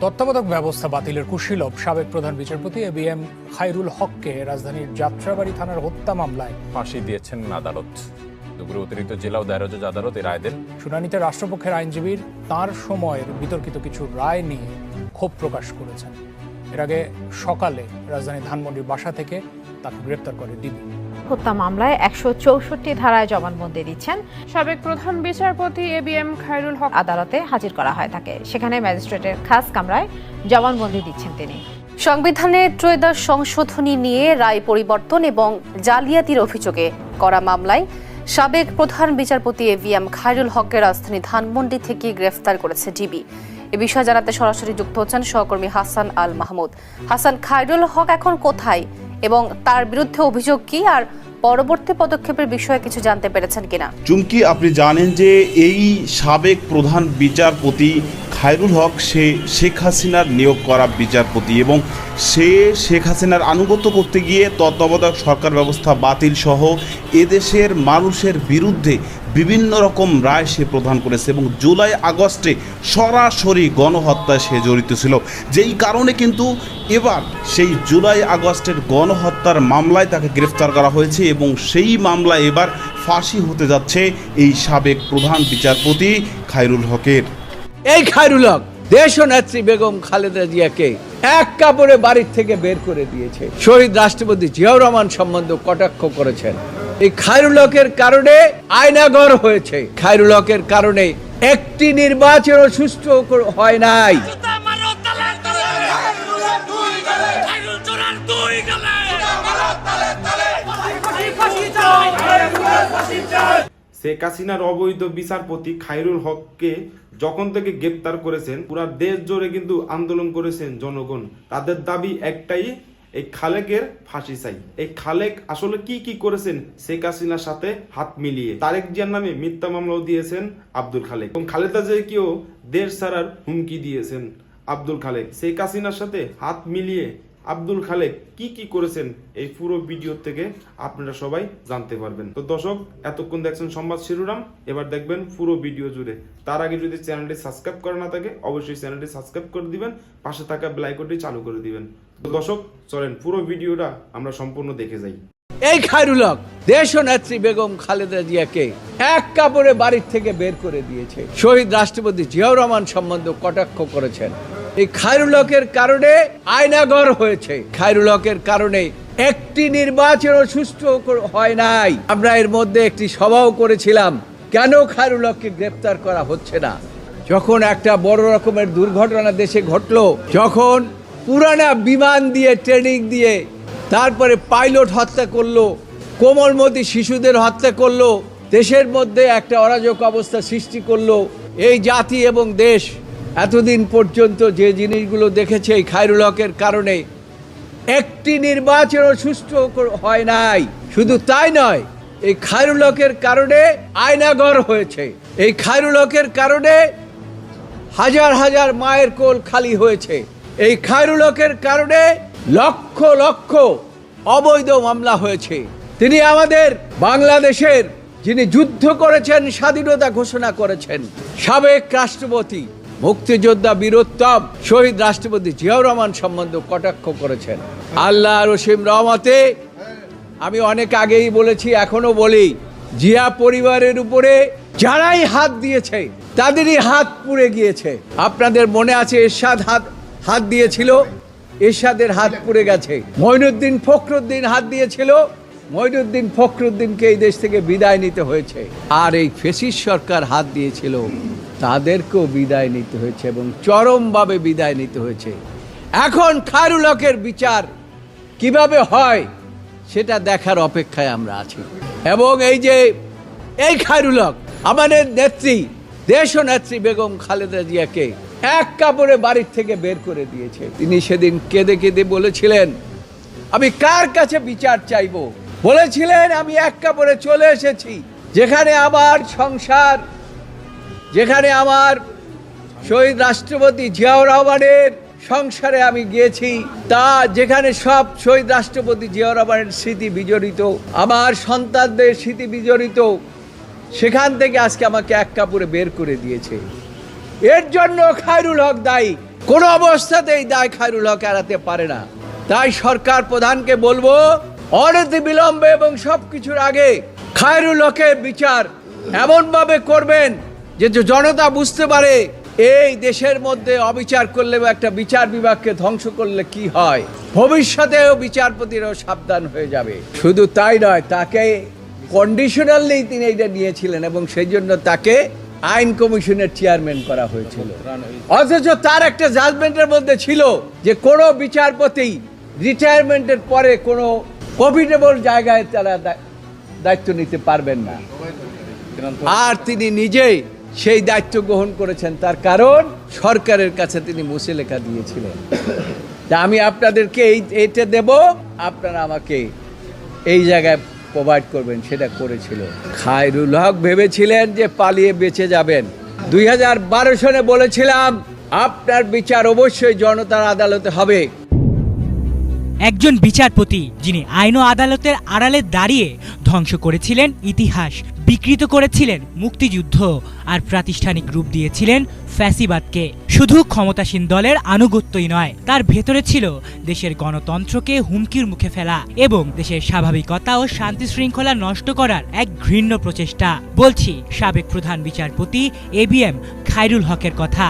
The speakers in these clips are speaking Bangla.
তত্ত্বাবধায়ক ব্যবস্থা বাতিলের কুশীলভ সাবেক প্রধান বিচারপতি এ বি এম খাইরুল হককে রাজধানীর যাত্রাবাড়ি থানার হত্যা মামলায় ফাঁসি দিয়েছেন আদালত। দুপুরে অতিরিক্ত জেলা ও দায়রা জজ আদালত এই রায় দেন। শুনানিতে রাষ্ট্রপক্ষের আইনজীবীর তার সময়ের বিতর্কিত কিছু রায় নিয়ে ক্ষোভ প্রকাশ করেছেন। এর আগে সকালে রাজধানী ধানমন্ডির বাসা থেকে তাকে গ্রেপ্তার করে ডিবি। হত্যা মামলায় একশো চৌষট্টি ধারায় জবানবন্দি দিচ্ছেন সাবেক প্রধান বিচারপতি A B M Khairul Haque. আদালতে হাজির করা হয় তাকে। সেখানে ম্যাজিস্ট্রেটের খাস কামরায় জবানবন্দি দিচ্ছেন তিনি। সংবিধানের ত্রয়োদশ সংশোধনী নিয়ে রায় পরিবর্তন এবং জালিয়াতির অভিযোগে করা মামলায় সাবেক প্রধান বিচারপতি এ ভি এম খায়রুল হককে রাজধানী ধানমন্ডি থেকে গ্রেফতার করেছে ডিবি। এ বিষয়ে জানাতে সরাসরি যুক্ত হচ্ছেন সহকর্মী হাসান আল মাহমুদ। হাসান খায়রুল হক এখন কোথায়? এবং তার বিরুদ্ধে অভিযোগ কি আর পরবর্তী পদক্ষেপের বিষয়ে কিছু জানতে পেরেছেন কিনা? চুমকি, আপনি জানেন যে এই সাবেক প্রধান বিচারপতি খায়রুল হক, সে শেখ হাসিনার নিয়োগ করা বিচারপতি এবং সে শেখ হাসিনার আনুগত্য করতে গিয়ে তত্ত্বাবধায়ক সরকার ব্যবস্থা বাতিল সহ এদেশের মানুষের বিরুদ্ধে বিভিন্ন রকম রায় সে প্রদান করেছে এবং জুলাই আগস্টে সরাসরি গণহত্যায় সে জড়িত ছিল। যেই কারণে কিন্তু এবার সেই জুলাই আগস্টের গণহত্যার মামলায় তাকে গ্রেফতার করা হয়েছে এবং সেই মামলায় এবার ফাঁসি হতে যাচ্ছে এই সাবেক প্রধান বিচারপতি খায়রুল হকের। এই খায়রুল হক দেশ নেত্রী বেগম খালেদা জিয়াকে এক কাপড়ে বাড়ির থেকে বের করে দিয়েছে। শহীদ রাষ্ট্রপতি জিয়াউর রহমান সম্বন্ধে কটাক্ষ করেছেন। এই খায়রুল হকের কারণে আয়নাগর হয়েছে। খায়রুল হকের কারণে একটি নির্বাচনও সুষ্ঠু হয় নাই। শেখ হাসিনার অবৈধ বিচারপতি খায়রুল হককে যখন থেকে গ্রেপ্তার করেছেন, পুরা দেশ জুড়ে কিন্তু আন্দোলন করেছেন জনগণ। তাদের দাবি একটাই, এই খালেকের ফাঁসি চাই। এই খালেক আসলে কি কি করেছেন, শেখ হাসিনার সাথে হাত মিলিয়ে। তারেক জিয়ার নামে মিথ্যা মামলাও দিয়েছেন আব্দুল খালেক। এবং খালেদা জিয়াকেও দেশ ছাড়ার হুমকি দিয়েছেন আব্দুল খালেক। শেখ হাসিনার সাথে হাত মিলিয়ে আব্দুল খালেক কি কি করেছেন এই পুরো ভিডিও থেকে আপনারা সবাই জানতে পারবেন। তো দর্শক, এতক্ষণ দেখছেন সংবাদ শিরোনাম, এবার দেখবেন পুরো ভিডিও জুড়ে। তার আগে যদি চ্যানেলটি সাবস্ক্রাইব করা না থাকে, অবশ্যই চ্যানেলটি সাবস্ক্রাইব করে দিবেন, পাশে থাকা বেল আইকনটি চালু করে দিবেন। তো দর্শক, চলেন পুরো ভিডিওটা আমরা সম্পূর্ণ দেখে যাই। এই খায়রুল হক দেশ নেত্রী বেগম খালেদা জিয়াকে এক কাপড়ে বাড়ির থেকে বের করে দিয়েছে। শহীদ রাষ্ট্রপতি জিয়াউর রহমান সম্বন্ধে কটাক্ষ করেছেন। এই খায়রুল হকের কারণে আয়নাগর হয়েছে। খায়রুল হকের কারণে একটি নির্বাচনও সুষ্ঠু হয় নাই। আমরা এর মধ্যে একটি সভাও করেছিলাম। কেন খায়রুল হককে গ্রেপ্তার করা হচ্ছে না? যখন একটা বড় রকমের দুর্ঘটনা দেশে ঘটলো, যখন পুরানা বিমান দিয়ে ট্রেনিং দিয়ে তারপরে পাইলট হত্যা করল, কোমলমতি শিশুদের হত্যা করল, দেশের মধ্যে একটা অরাজক অবস্থা সৃষ্টি করল, এই জাতি এবং দেশ এতদিন পর্যন্ত যে জিনিসগুলো দেখেছে এই খায়রুল হকের কারণে, একটি নির্বাচনও সুষ্ঠু হয় নাই। শুধু তাই নয়, এই খায়রুল হকের কারণে আয়নাগর হয়েছে। এই খায়রুল হকের কারণে হাজার হাজার মায়ের কোল খালি হয়েছে। এই খায়রুল হকের কারণে লক্ষ লক্ষ অবৈধ মামলা হয়েছে। তিনি আমাদের বাংলাদেশের যিনি যুদ্ধ করেছেন, স্বাধীনতা ঘোষণা করেছেন, সাবেক রাষ্ট্রপতি মুক্তিযোদ্ধা বীরোত্তম শহীদ রাষ্ট্রপতি জিয়াউর রহমান সম্বন্ধে কটাক্ষ করেছেন। আল্লাহ রসিম রহমতে আমি অনেক আগেই বলেছি এখনও বলি, জিয়া পরিবারের উপরে যারাই হাত দিয়েছে, তাদেরই হাত পুড়ে গিয়েছে। আপনাদের মনে আছে এরশাদ হাত হাত দিয়েছিল? এরশাদের হাত পুড়ে গেছে। মঈনুদ্দিন ফখরুদ্দিন হাত দিয়েছিল? মঈনুদ্দিন ফখরুদ্দিনকে এই দেশ থেকে বিদায় নিতে হয়েছে। আর এই ফেসিস সরকার হাত দিয়েছিল, তাদেরকেও বিদায় নিতে হয়েছে এবং চরমভাবে বিদায় নিতে হয়েছে। এখন খায়রুল হকের বিচার কীভাবে হয়, সেটা দেখার অপেক্ষায় আমরা আছি। এবং এই যে, এই খায়রুল হক, আমাদের নেত্রী, দেশ নেত্রী বেগম খালেদা জিয়াকে এক কাপড়ে বাড়ির থেকে বের করে দিয়েছে। তিনি সেদিন কেঁদে কেঁদে বলেছিলেন, আমি কার কাছে বিচার চাইব? বলেছিলেন, আমি এক কাপড়ে চলে এসেছি, যেখানে আমার সংসার, যেখানে আমার শহীদ রাষ্ট্রপতি জিয়াউর রহমানের সংসারে আমি গিয়েছি। তা যেখানে সব শহীদ রাষ্ট্রপতি জিয়াউর রহমানের স্মৃতি বিজড়িত, আমার সন্তানদের স্মৃতি বিজড়িত, সেখান থেকে আজকে আমাকে এক কাপড়ে বের করে দিয়েছে। এর জন্য খায়রুল হক দায়ী। কোনো অবস্থাতেই দায় খায়রুল হক এড়াতে পারে না। তাই সরকার প্রধানকে বলব অনতি বিলম্বে এবং সব কিছুর আগে খায়রুল হকের বিচার এমনভাবে করবেন যে জনতা বুঝতে পারে এই দেশের মধ্যে অবিচার করলে একটা বিচার বিভাগকে ধ্বংস করলে কি হয়। ভবিষ্যতেও বিচারপতিরাও সাবধান হয়ে যাবে। শুধু তাই নয়, তাকে কন্ডিশনালি তিনি এটা নিয়েছিলেন এবং সেই জন্য তাকে আইন কমিশনের চেয়ারম্যান করা হয়েছিল। অথচ তার একটা জাজমেন্টের মধ্যে ছিল যে কোনো বিচারপতি রিটায়ারমেন্টের পরে কোনো প্রফিটেবল জায়গায় তারা দায়িত্ব নিতে পারবেন না। আর তিনি নিজেই সেই দায়িত্ব গ্রহণ করেছেন, তার কারণ সরকারের কাছে তিনি মুছে লেখা দিয়েছিলেন। তা আমি আপনাদেরকে এই এটা দেব, আপনারা আমাকে এই জায়গায় প্রোভাইড করবেন, সেটা করেছিল। খায়রুল হক ভেবেছিলেন যে পালিয়ে বেঁচে যাবেন। দুই সনে বলেছিলাম, আপনার বিচার অবশ্যই জনতার আদালতে হবে। একজন বিচারপতি যিনি আইন ও আদালতের আড়ালে দাঁড়িয়ে ধ্বংস করেছিলেন ইতিহাস, বিকৃত করেছিলেন মুক্তিযুদ্ধ আর প্রাতিষ্ঠানিক রূপ দিয়েছিলেন ফ্যাসিবাদকে। শুধু ক্ষমতাসীন দলের আনুগত্যই নয়, তার ভেতরে ছিল দেশের গণতন্ত্রকে হুমকির মুখে ফেলা এবং দেশের স্বাভাবিকতা ও শান্তি শৃঙ্খলা নষ্ট করার এক ঘৃণ্য প্রচেষ্টা। বলছি, সাবেক প্রধান বিচারপতি এ বি এম খায়রুল হকের কথা।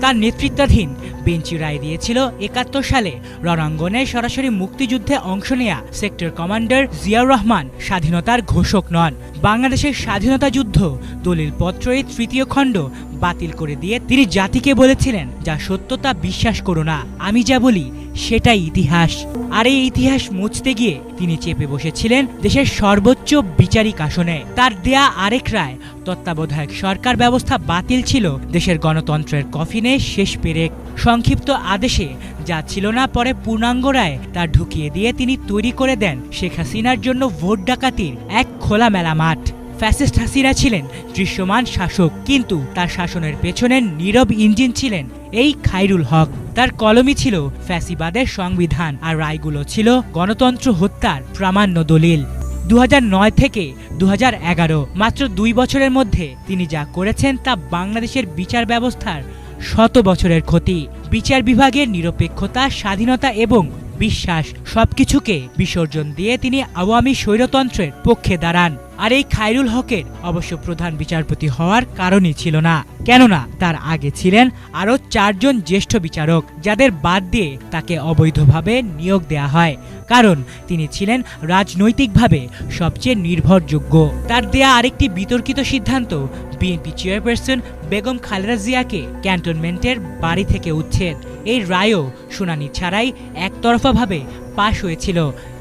তার নেতৃত্বাধীন বেঞ্চি রায় দিয়েছিল একাত্তর সালে। রণাঙ্গনে সরাসরি মুক্তিযুদ্ধে অংশ নেয়া সেক্টর কমান্ডার জিয়াউর রহমান স্বাধীনতার ঘোষক নন। বাংলাদেশের স্বাধীনতা যুদ্ধ দলিল পত্রের তৃতীয় খণ্ড বাতিল করে দিয়ে তিনি জাতিকে বলেছিলেন, যা সত্যতা বিশ্বাস করো না। আমি যা বলি, সেটাই ইতিহাস। আর এই ইতিহাস মুছতে গিয়ে তিনি চেপে বসেছিলেন দেশের সর্বোচ্চ বিচারিক আসনে। তার দেয়া আরেক রায়, তত্ত্বাবধায়ক সরকার ব্যবস্থা বাতিল ছিল দেশের গণতন্ত্রের কফিনে শেষ পেরেক। সংক্ষিপ্ত আদেশে, যা ছিল না পরে পূর্ণাঙ্গ রায় তা ঢুকিয়ে দিয়ে তিনি তৈরি করে দেন শেখ হাসিনার জন্য ভোট ডাকাতির এক খোলামেলা মাঠ। ফ্যাসিস্ট হাসিনা ছিলেন দৃশ্যমান শাসক, কিন্তু তার শাসনের পেছনে নীরব ইঞ্জিন ছিলেন এই খাইরুল হক। তার কলমই ছিল ফ্যাসিবাদের সংবিধান আর রায়গুলো ছিল গণতন্ত্র হত্যার প্রামাণ্য দলিল। দু হাজার নয় থেকে দু হাজার এগারো, মাত্র দুই বছরের মধ্যে তিনি যা করেছেন তা বাংলাদেশের বিচার ব্যবস্থার শত বছরের ক্ষতি। বিচার বিভাগের নিরপেক্ষতা, স্বাধীনতা এবং বিশ্বাস সবকিছুকে বিসর্জন দিয়ে তিনি আওয়ামী স্বৈরতন্ত্রের পক্ষে দাঁড়ান। আর এই খায়রুল হকের অবশ্য প্রধান বিচারপতি হওয়ার কারণই ছিল না। কেননা তার আগে ছিলেন আরও চারজন জ্যেষ্ঠ বিচারক, যাদের বাদ দিয়ে তাকে অবৈধভাবে নিয়োগ দেয়া হয়। কারণ তিনি ছিলেন রাজনৈতিকভাবে সবচেয়ে নির্ভরযোগ্য। তার দেয়া আরেকটি বিতর্কিত সিদ্ধান্ত বিএনপি চেয়ারপারসন বেগম খালেদা জিয়াকে ক্যান্টনমেন্টের বাড়ি থেকে উচ্ছেদ। এই রায়ও শুনানি ছাড়াই একতরফাভাবে পাশ হয়েছিল,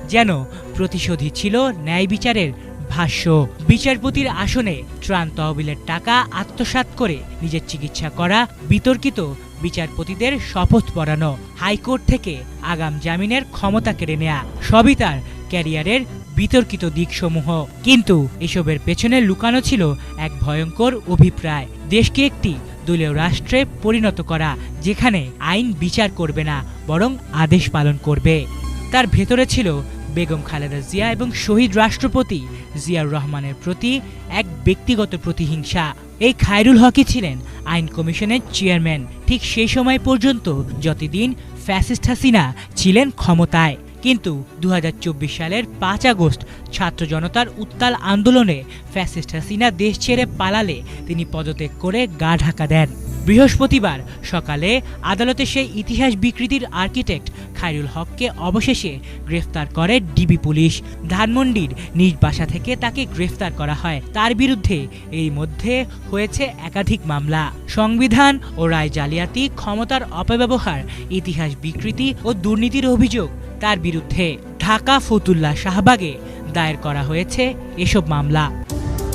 যেন প্রতিশোধী ছিল ন্যায় বিচারের ভাষ্য, বিচারপতির আসনে ত্রাণ তহবিলের টাকা আত্মসাৎ করে নিজের চিকিৎসা করা, বিতর্কিত বিচারপতিদের শপথ পড়ানো হাইকোর্ট থেকে আগাম জামিনের ক্ষমতা কেড়ে নেয়া, সবই তার ক্যারিয়ারের বিতর্কিত দিকসমূহ। কিন্তু এসবের পেছনে লুকানো ছিল এক ভয়ঙ্কর অভিপ্রায়। দেশকে একটি দলীয় রাষ্ট্রে পরিণত করা, যেখানে আইন বিচার করবে না, বরং আদেশ পালন করবে। তার ভেতরে ছিল বেগম খালেদা জিয়া এবং শহীদ রাষ্ট্রপতি জিয়াউর রহমানের প্রতি এক ব্যক্তিগত প্রতিহিংসা। এই খায়রুল হকই ছিলেন আইন কমিশনের চেয়ারম্যান। ঠিক সেই সময় পর্যন্ত যতদিন ফ্যাসিস্ট হাসিনা ছিলেন ক্ষমতায়। কিন্তু দু হাজার চব্বিশ সালের পাঁচ আগস্ট ছাত্র জনতার উত্তাল আন্দোলনে ফ্যাসিস্ট হাসিনা দেশ ছেড়ে পালালে তিনি পদত্যাগ করে গা ঢাকা দেন। বৃহস্পতিবার সকালে আদালতে সেই ইতিহাস বিকৃতির আর্কিটেক্ট খায়রুল হককে অবশেষে গ্রেফতার করে ডিবি পুলিশ। ধানমন্ডির নিজ বাসা থেকে তাকে গ্রেফতার করা হয়। তার বিরুদ্ধে এই মধ্যে হয়েছে একাধিক মামলা। সংবিধান ও রায় জালিয়াতি, ক্ষমতার অপব্যবহার, ইতিহাস বিকৃতি ও দুর্নীতির অভিযোগ তার বিরুদ্ধে। ঢাকা ফতুল্লা শাহবাগে দায়ের করা হয়েছে এসব মামলা।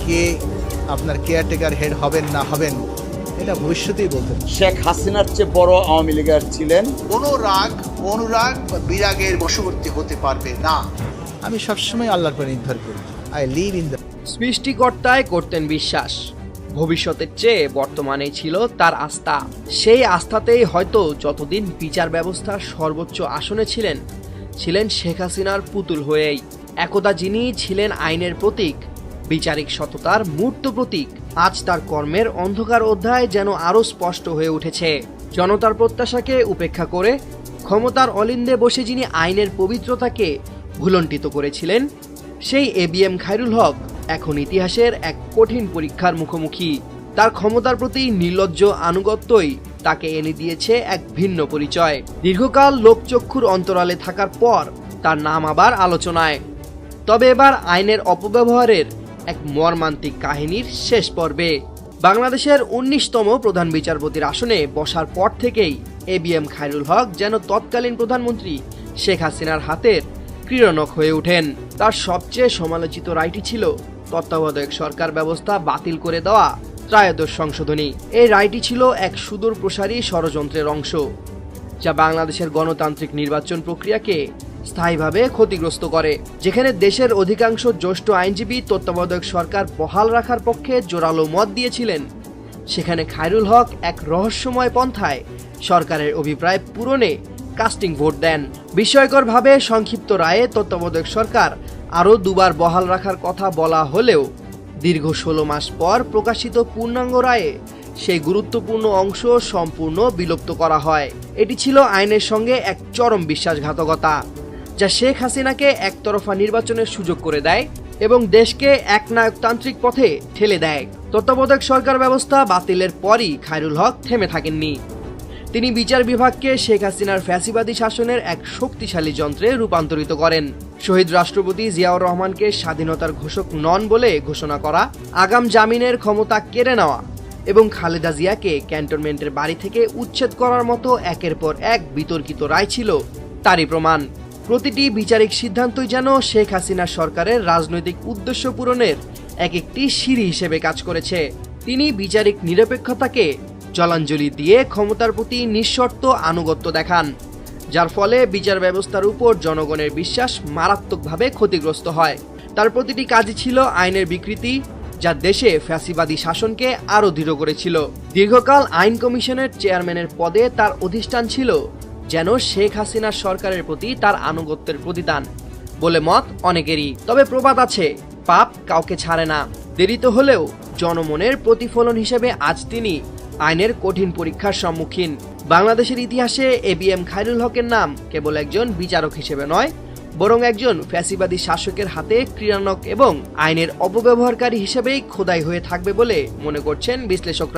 কে আপনার কেয়ারটেকার হেড হবেন না হবেন? এটা ভবিষ্যতেই বলতে। শেখ হাসিনার চেয়ে বড় আওয়ামী লীগের ছিলেন? কোনো রাগ অনুরাগ বা বিরাগের বশবর্তী হতে পারবে না। আমি সবসময় আল্লাহর পরে নির্ভর করি। আই লিভ ইন দ্য সৃষ্টিকর্তায় করতেন বিশ্বাস। ভবিষ্যতের চেয়ে বর্তমানেই ছিল তার আস্থা। সেই আস্থাতেই হয়তো যতদিন বিচার ব্যবস্থার সর্বোচ্চ আসনে ছিলেন ছিলেন শেখ হাসিনার পুতুল হয়েই। একদা যিনি ছিলেন আইনের প্রতীক বিচারিক সততার মূর্ত প্রতীক। আজ তার কর্মের অন্ধকার অধ্যায় যেন আরও স্পষ্ট হয়ে উঠেছে। জনতার প্রত্যাশাকে উপেক্ষা করে ক্ষমতার অলিন্দে বসে যিনি আইনের পবিত্রতাকে ভুলণ্ঠিত করেছিলেন, সেই এবিএম খায়রুল হক এখন ইতিহাসের এক কঠিন পরীক্ষার মুখোমুখি। তার ক্ষমতার প্রতি নির্লজ্জ আনুগত্যই তাকে এনে দিয়েছে এক ভিন্ন পরিচয়। দীর্ঘকাল লোকচক্ষুর অন্তরালে থাকার পর তার নাম আবার আলোচনায়। তবে এবার আইনের অপব্যবহারের এক মর্মান্তিক কাহিনীর শেষ পর্বে। বাংলাদেশের উনিশতম প্রধান বিচারপতির আসনে বসার পর থেকেই এবিএম খায়রুল হক যেন তৎকালীন প্রধানমন্ত্রী শেখ হাসিনার হাতের ক্রীড়নক হয়ে ওঠেন। তার সবচেয়ে সমালোচিত রায়টি ছিল তত্ত্বাবধায়ক সরকার ব্যবস্থা বাতিল করে দেওয়া ত্রায়োদশ সংশোধনী। এই রায়টি ছিল এক সুদূর প্রসারী ষড়যন্ত্রের অংশ, যা বাংলাদেশের গণতান্ত্রিক নির্বাচন প্রক্রিয়াকে স্থায়ীভাবে ক্ষতিগ্রস্ত করে। যেখানে দেশের অধিকাংশ জ্যেষ্ঠ আইনজীবী, তত্ত্বাবধায়ক সরকার বহাল রাখার পক্ষে জোরালো মত দিয়েছিলেন। সেখানে খায়রুল হক এক রহস্যময় পন্থায় সরকারের অভিপ্রায় পূরণে কাস্টিং ভোট দেন। বিস্ময়করভাবে সংক্ষিপ্ত রায়ে তত্ত্বাবধায়ক সরকার আরও দুবার বহাল রাখার কথা বলা হলেও দীর্ঘ ষোলো মাস পর প্রকাশিত পূর্ণাঙ্গ রায়ে সেই গুরুত্বপূর্ণ অংশ সম্পূর্ণ বিলুপ্ত করা হয়। এটি ছিল আইনের সঙ্গে এক চরম বিশ্বাসঘাতকতা। যা শেখ হাসিনাকে একতরফা নির্বাচনের সুযোগ করে দেয় এবং দেশকে একনায়কতান্ত্রিক পথে ঠেলে দেয়। তত্ত্বাবধায়ক সরকার ব্যবস্থা বাতিলের পরই খায়রুল হক থেমে থাকেননি। তিনি বিচার বিভাগকে শেখ হাসিনার ফ্যাসিবাদী শাসনের এক শক্তিশালী যন্ত্রে রূপান্তরিত করেন। শহীদ রাষ্ট্রপতি জিয়াউর রহমানকে স্বাধীনতার ঘোষক নন বলে ঘোষণা করা, আগাম জামিনের ক্ষমতা কেড়ে নেওয়া এবং খালেদা জিয়াকে ক্যান্টনমেন্টের বাড়ি থেকে উচ্ছেদ করার মতো একের পর এক বিতর্কিত রায় ছিল তারই প্রমাণ। প্রতিটি বিচারিক সিদ্ধান্তই যেন শেখ হাসিনা সরকারের রাজনৈতিক উদ্দেশ্য পূরণের এক একটি সিঁড়ি হিসেবে কাজ করেছে। তিনি বিচারিক নিরপেক্ষতাকে জলাঞ্জলি দিয়ে ক্ষমতার প্রতি নিঃশর্ত আনুগত্য দেখান, যার ফলে বিচার ব্যবস্থার উপর জনগণের বিশ্বাস মারাত্মকভাবে ক্ষতিগ্রস্ত হয়। তার প্রতিটি কাজই ছিল আইনের বিকৃতি, যা দেশে ফ্যাসিবাদী শাসনকে আরও দৃঢ় করেছিল। দীর্ঘকাল আইন কমিশনের চেয়ারম্যানের পদে তার অধিষ্ঠান ছিল যেন শেখ হাসিনার সরকারের প্রতি তার আনুগত্যের প্রতিদান বলে মত অনেকেরই। তবে প্রবাদ আছে, পাপ কাউকে ছাড়ে না। দেরিতে হলেও জনমনের প্রতিফলন হিসেবে আজ তিনি আইনের কঠিন পরীক্ষার সম্মুখীন। বাংলাদেশের ইতিহাসে এ বি এম খাইরুল হকের নাম কেবল একজন বিচারক হিসেবে নয়, বরং একজন ফ্যাসিবাদী শাসকের হাতে ক্রীড়ানক এবং আইনের অপব্যবহারকারী হিসেবেই খোদাই হয়ে থাকবে বলে মনে করছেন বিশ্লেষকরা।